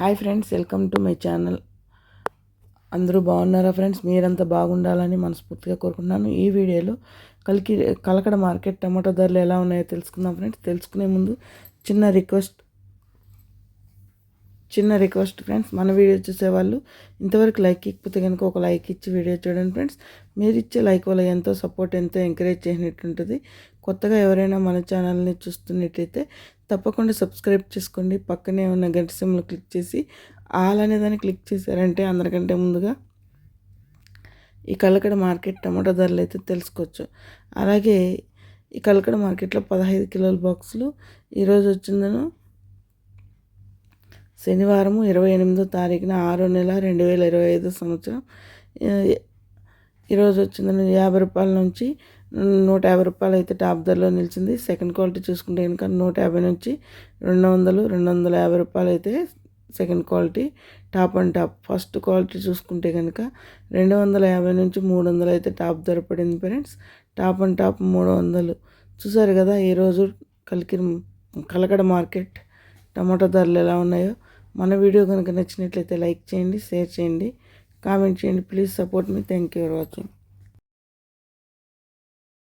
Hi friends welcome to my channel. అందరూ బాగున్నారా friends? మీరంతా బాగుండాలని మనస్ఫూర్తిగా కోరుకుంటున్నాను. ఈ వీడియోలో కలికి కలకడ మార్కెట్ టమాటో ధరలు ఎలా ఉన్నాయో తెలుసుకుందాం ఫ్రెండ్స్. తెలుసుకునే ముందు చిన్న రిక్వెస్ట్ చిన్న రిక్వెస్ట్ ఫ్రెండ్స్. మన వీడియో చూసేవాళ్ళు ఇంతవరకు లైక్ ఇకపోతే కనుక ఒక లైక్ ఇచ్చి వీడియో చూడండి ఫ్రెండ్స్. మీరు ఇచ్చే లైక్ వల్ల ఎంతో సపోర్ట్ ఎంతో ఎంకరేజ్ చేసినట్టుంటుంది. కొత్తగా ఎవరైనా మన ఛానల్ని చూస్తున్నట్టయితే తప్పకుండా సబ్స్క్రైబ్ చేసుకోండి. పక్కనే ఉన్న గంట సిమ్లో క్లిక్ చేసి ఆల్ అనే దాన్ని క్లిక్ చేశారంటే అందరికంటే ముందుగా ఈ కలకడ మార్కెట్ టమాటో ధరలు అయితే తెలుసుకోవచ్చు. అలాగే ఈ కలకడ మార్కెట్లో పదహైదు కిలోల బాక్సులు. ఈరోజు వచ్చిందను శనివారం ఇరవై ఎనిమిదో తారీఖున ఆరో నెల రెండు వేల ఇరవై ఐదో సంవత్సరం. ఈరోజు వచ్చిందని యాభై రూపాయల నుంచి నూట యాభై రూపాయలు అయితే టాప్ ధరలో నిలిచింది. సెకండ్ క్వాలిటీ చూసుకుంటే కనుక నూట యాభై నుంచి రెండు వందలు రెండు వందల యాభై రూపాయలు అయితే second quality. Top and top first quality చూసుకుంటే కనుక రెండు వందల యాభై నుంచి మూడు వందలు అయితే టాప్ ధర పడింది ఫ్రెండ్స్. టాప్ అండ్ టాప్ మూడు వందలు. చూసారు కదా ఈరోజు కలికి కలకడ మార్కెట్ టమాటో ధరలు ఎలా ఉన్నాయో. మన వీడియో కనుక నచ్చినట్లయితే లైక్ చేయండి షేర్ చేయండి. కామెంట్ చేయండి. ప్లీజ్ సపోర్ట్ మీ థ్యాంక్ యూ ఫర్ వాచింగ్